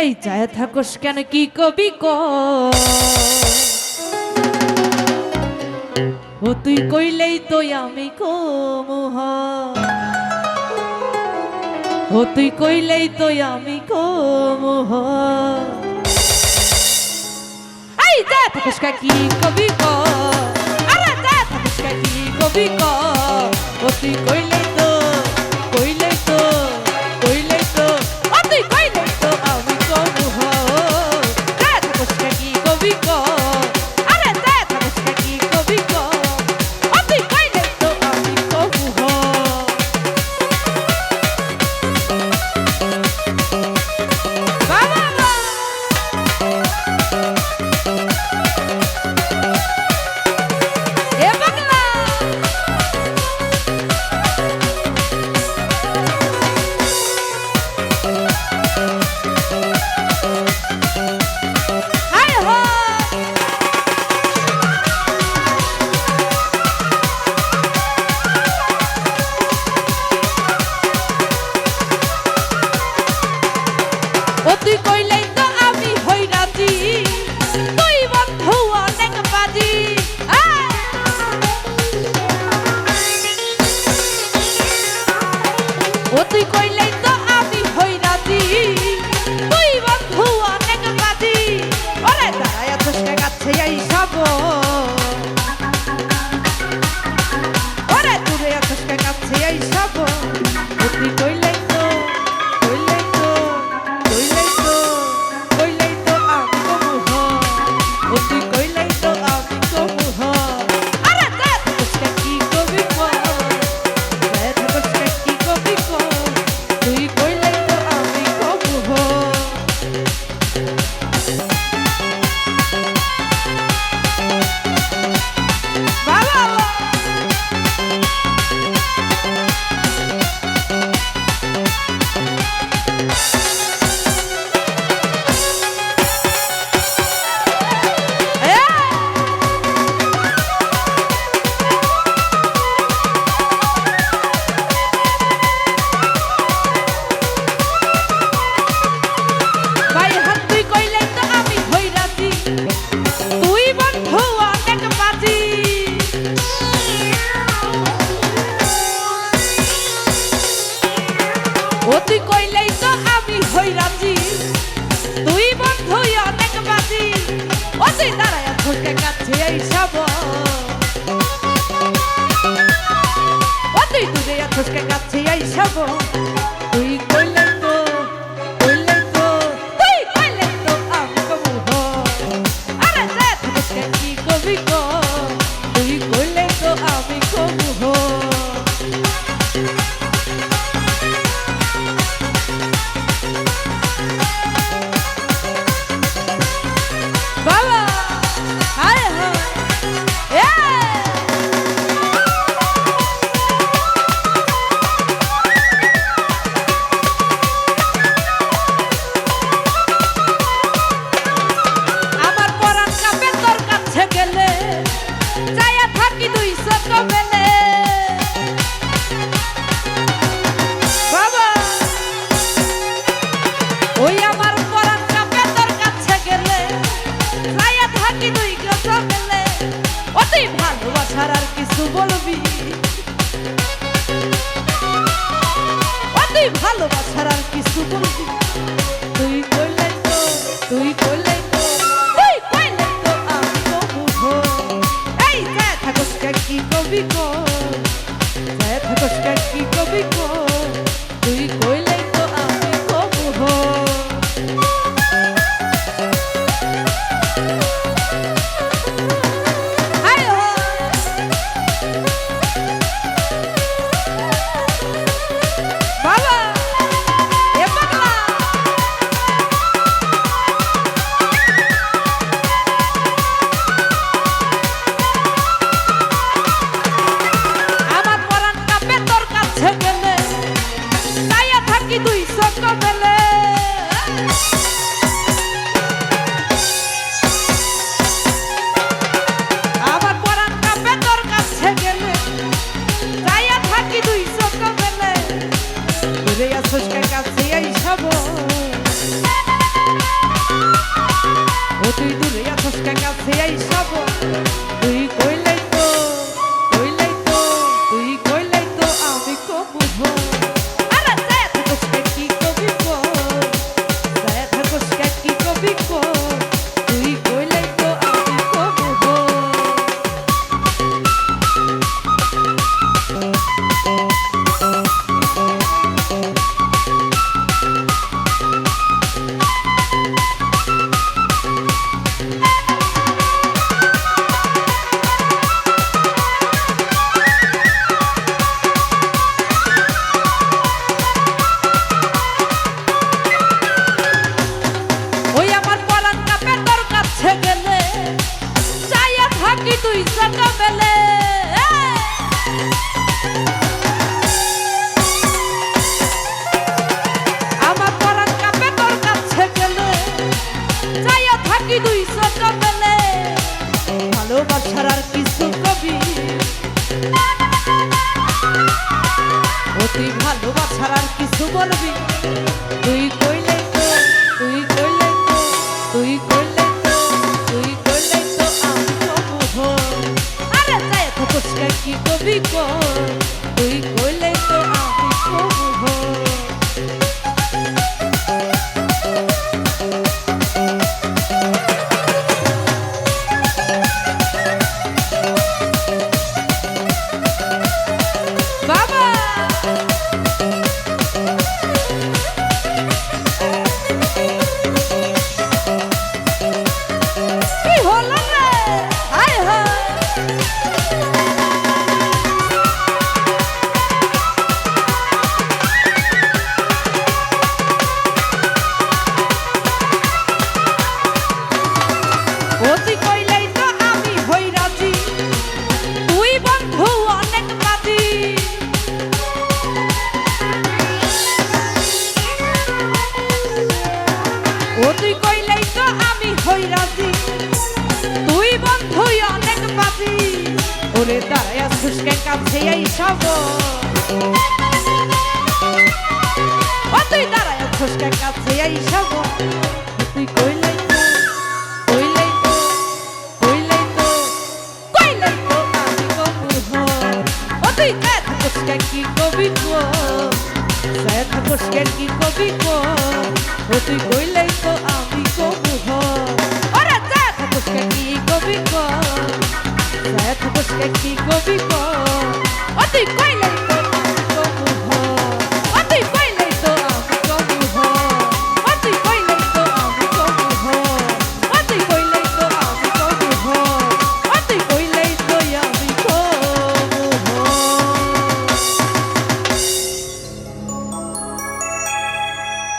এই যায় থাকস কেন কি কবি ক? ও তুই কইলেই তো আমি কমুহ ও তুই কইলেই তো আমি কমুহ এই যায় থাকস কেন কি কবি ক? আরে যায় থাকস কেন কি কবি ক? ও তুই কইলেই কইলেই তো আমি হই রাজি তুই বন্ধু অনেক বাজি। ও তুই দাঁড়ায় তোকে কাছে এইসব ছাড়া আর কিছু বলবি? তুই ভালোবাসার আর কিছু বলবি? তুই কইলে তো, তুই কইলে তো, তুই কইলে তো আমি তো বুঝো এই যা থাকস কি কবি কো লাগি দুই চোখ মেলে ভালোবাসার আর কিছু কবি। অতি ভালোবাসার আর কিছু বলবি। জায়দ মুশকের কি কবি কো? ও তুই কইলেই তো আমি কবু হ। ওরা জায়দ মুশকের কি কবি কো? কবি কো? কইলেই